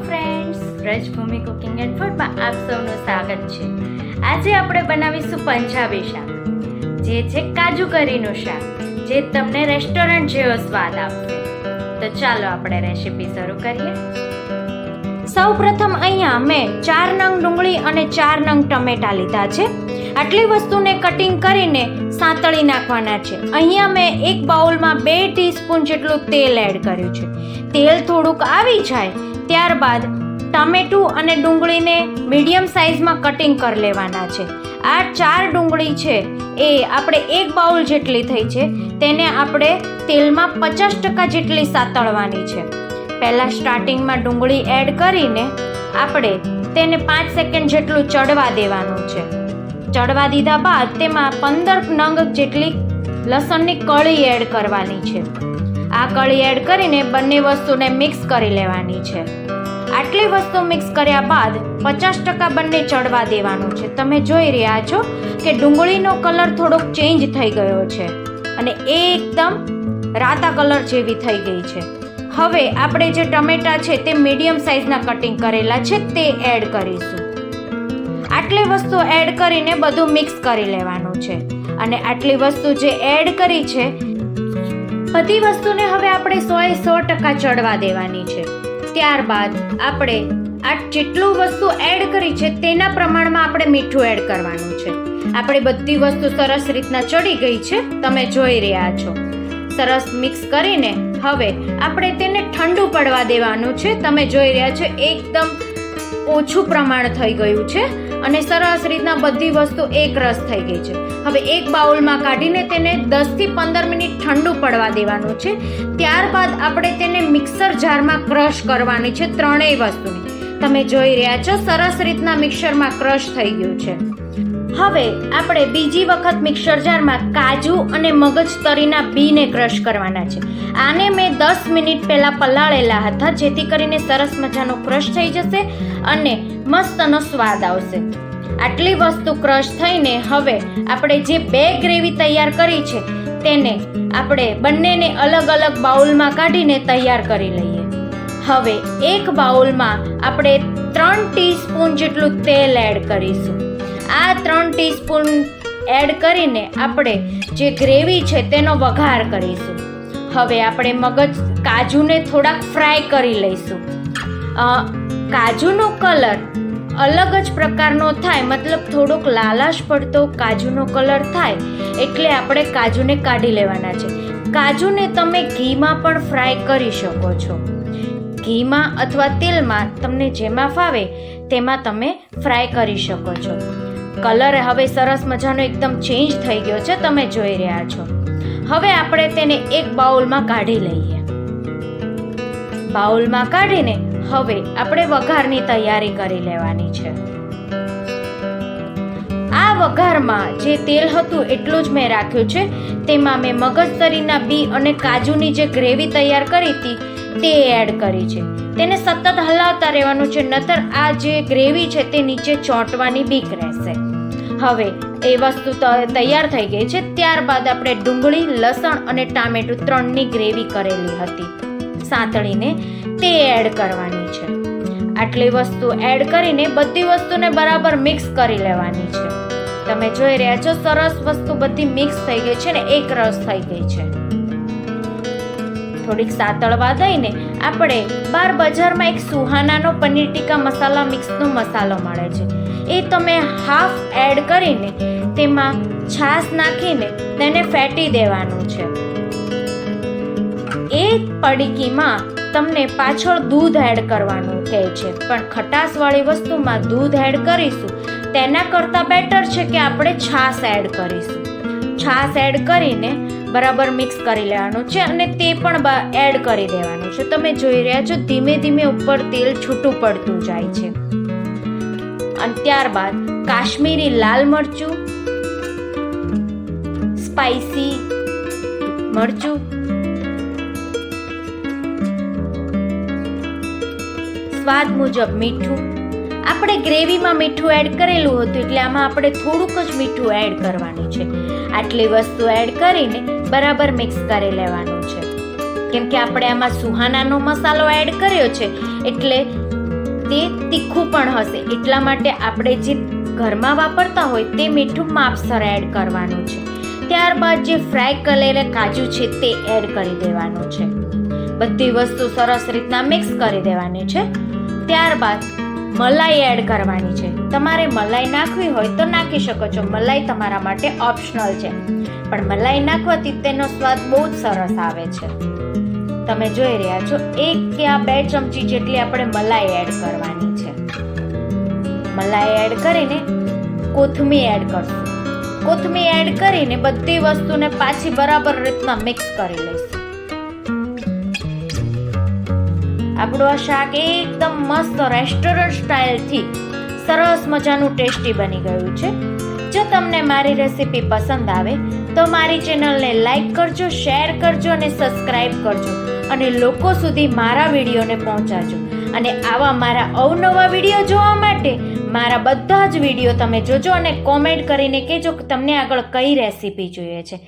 Friends Vrajbhumi cooking and ફૂડમાં આપ સૌનું સ્વાગત છે. આજે આપણે બનાવીશું પંજાબી શાક. જે છે કાજુ કરીનું શાક, જે તમને રેસ્ટોરન્ટ જેવો સ્વાદ આપશે. તો ચાલો આપણે રેસીપી શરૂ કરીએ. સૌ પ્રથમ અહીંયા મેં ચાર નંગ ડુંગળી અને ચાર નંગ ટમેટા લીધા છે. આટલી વસ્તુને કટિંગ કરીને સાંતળી નાખવાના છે. અહીંયા મેં એક બાઉલમાં બે ટીસ્પૂન જેટલું તેલ એડ કર્યું છે. તેલ થોડુંક આવી જાય ત્યારબાદ ટામેટું અને ડુંગળીને મીડિયમ સાઇઝમાં કટિંગ કરી લેવાના છે. આ ચાર ડુંગળી છે એ આપણે એક બાઉલ જેટલી થઈ છે. તેને આપણે તેલમાં પચાસ ટકા જેટલી સાતળવાની છે. પહેલાં સ્ટાર્ટિંગમાં ડુંગળી એડ કરીને આપણે તેને પાંચ સેકન્ડ જેટલું ચડવા દેવાનું છે. ચડવા દીધા બાદ તેમાં પંદર નંગ જેટલી લસણની કળી એડ કરવાની છે. આ કળી એડ કરીને બંને વસ્તુને મિક્સ કરી લેવાની છે. આટલી વસ્તુ મિક્સ કર્યા બાદ પચાસ ટકા બંને ચડવા દેવાનું છે. તમે જોઈ રહ્યા છો કે ડુંગળીનો કલર થોડોક ચેન્જ થઈ ગયો છે અને એ એકદમ રાતા કલર જેવી થઈ ગઈ છે. હવે આપણે જે ટમેટા છે તે મીડિયમ સાઇઝના કટિંગ કરેલા છે તે એડ કરીશું. આટલી વસ્તુ એડ કરીને બધું મિક્સ કરી લેવાનું છે. અને આટલી વસ્તુ જે એડ કરી છે બધી વસ્તુને હવે આપણે સોએ સો ટકા ચડવા દેવાની છે. ત્યારબાદ આપણે આ જેટલું વસ્તુ એડ કરી છે તેના પ્રમાણમાં આપણે મીઠું એડ કરવાનું છે. આપણે બધી વસ્તુ સરસ રીતના ચડી ગઈ છે, તમે જોઈ રહ્યા છો. સરસ મિક્સ કરીને હવે આપણે તેને ઠંડુ પડવા દેવાનું છે. તમે જોઈ રહ્યા છો, એકદમ ઓછું પ્રમાણ થઈ ગયું છે. અને સરસ રીતના બધી વસ્તુ એક રસ થઈ ગઈ છે. હવે એક બાઉલમાં કાઢીને તેને દસથી પંદર મિનિટ ઠંડુ પડવા દેવાનું છે. ત્યારબાદ આપણે તેને મિક્સર જારમાં ક્રશ કરવાની છે ત્રણેય વસ્તુની. તમે જોઈ રહ્યા છો સરસ રીતના મિક્સરમાં ક્રશ થઈ ગયું છે. હવે આપણે બીજી વખત મિક્સર જારમાં કાજુ અને મગજ તરીના બીને ક્રશ કરવાના છે. આને મેં દસ મિનિટ પહેલાં પલાળેલા હતા, જેથી કરીને સરસ મજાનો ક્રશ થઈ જશે અને મસ્તનો સ્વાદ આવશે. આટલી વસ્તુ ક્રશ થઈને હવે આપણે જે બે ગ્રેવી તૈયાર કરી છે, તેને આપણે બંનેને અલગ અલગ બાઉલમાં કાઢીને તૈયાર કરી લઈએ. હવે એક બાઉલમાં આપણે ત્રણ ટીસ્પૂન જેટલું તેલ એડ કરીશું. આ ત્રણ ટીસ્પૂન એડ કરીને આપણે જે ગ્રેવી છે તેનો વઘાર કરીશું. હવે આપણે મગજ કાજુને થોડાક ફ્રાય કરી લઈશું. કાજુનો કલર અલગ જ પ્રકારનો થાય, મતલબ થોડોક લાલાશ પડતો કાજુનો કલર થાય, એટલે આપણે કાજુને કાઢી લેવાના છે. કાજુને તમે ઘીમાં પણ ફ્રાય કરી શકો છો. ઘીમાં અથવા તેલમાં તમને જેમાં ફાવે તેમાં તમે ફ્રાય કરી શકો છો. કલર હવે સરસ મજાનો એકદમ ચેન્જ થઈ ગયો છે, તમે જોઈ રહ્યા છો. હવે આપણે તેને એક બાઉલમાં કાઢી લઈએ. બાઉલમાં કાઢીને હવે આપણે વઘારની તૈયારી કરી લેવાની છે. આ વઘારમાં જે તેલ હતું એટલું જ મેં રાખ્યું છે, તેમાં મેં મગજતરીના બી અને કાજુની જે ગ્રેવી તૈયાર કરી હતી, તે એડ કરી છે. તેને સતત હલાવતા રહેવાનું છે, નતર આ જે ગ્રેવી છે તે નીચે ચોંટવાની બીક રહેશે. હવે એ વસ્તુ તૈયાર થઈ ગઈ છે. ત્યારબાદ આપણે ડુંગળી, લસણ અને ટામેટું ત્રણની ગ્રેવી કરેલી હતી. સાંતળીને તે એડ કરવાની છે. આટલી વસ્તુ એડ કરીને બધી વસ્તુને બરાબર મિક્સ કરી લેવાની છે. તમે જોઈ રહ્યા છો, સરસ વસ્તુ બધી મિક્સ થઈ ગઈ છે ને એક રસ થઈ ગઈ છે. થોડીક સાતળવા દઈને આપણે બાર બજારમાં એક સુહાનાનો પનીર ટીકા મસાલા મિક્સનો મસાલો મળે છે. એ તમે હાફ એડ કરીને તેમાં છાશ નાખીને તેને ફેટી દેવાનું છે. એ પડીકીમાં તમને પાછળ દૂધ એડ કરવાનું કહે છે. પણ ખટાશવાળી વસ્તુમાં દૂધ એડ કરીશું, તેના કરતાં બેટર છે કે આપણે છાશ એડ કરીશું. છાશ એડ કરીને બરાબર મિક્સ કરી લેવાનું છે અને તે પણ એડ કરી દેવાનું છે. તમે જોઈ રહ્યા છો, ધીમે ધીમે ઉપર તેલ છૂટું પડતું જાય છે. અને ત્યારબાદ કાશ્મીરી લાલ મરચું, સ્પાઈસી મરચું, સ્વાદ મુજબ મીઠું. આપણે ગ્રેવીમાં મીઠું એડ કરેલું હતું એટલે આમાં આપણે થોડુંક જ મીઠું એડ કરવાનું છે. આટલી વસ્તુ એડ કરીને બરાબર મિક્સ કરી લેવાનું છે. કેમ કે આપણે આમાં સુહાનાનો મસાલો એડ કર્યો છે, એટલે તે તીખું પણ હશે. એટલા માટે આપણે જે ઘરમાં વાપરતા હોય તે મીઠું માપસર એડ કરવાનું છે. ત્યારબાદ જે ફ્રાય કરેલા કાજુ છે તે એડ કરી દેવાનું છે. બધી વસ્તુ સરસ રીતના મિક્સ કરી દેવાની છે. ત્યારબાદ મલાઈ એડ કરવાની છે. તમારે મલાઈ નાખવી હોય તો નાખી શકો છો. મલાઈ તમારા માટે ઓપ્શનલ છે. પણ મલાઈ નાખવાથી તેનો સ્વાદ બહુ જ સરસ આવે છે. તમે જોઈ રહ્યા છો, એક કે આ બે ચમચી જેટલી આપણે મલાઈ એડ કરવાની છે. મલાઈ એડ કરીને કોથમી એડ કરશું. કોથમી એડ કરીને બધી વસ્તુને પાછી બરાબર રીતના મિક્સ કરી લઈશું. આપણું આ શાક એકદમ મસ્ત રેસ્ટોરન્ટ સ્ટાઇલથી સરસ મજાનું ટેસ્ટી બની ગયું છે. જો તમને મારી રેસીપી પસંદ આવે, તો મારી ચેનલને લાઈક કરજો શેર કરજો અને સબસ્ક્રાઈબ કરજો. અને લોકો સુધી મારા વિડીયોને પહોંચાડજો. અને આવા મારા અવનવા વીડિયો જોવા માટે મારા બધા જ વીડિયો તમે જોજો અને કોમેન્ટ કરીને કહેજો કે તમને આગળ કઈ રેસીપી જોઈએ છે.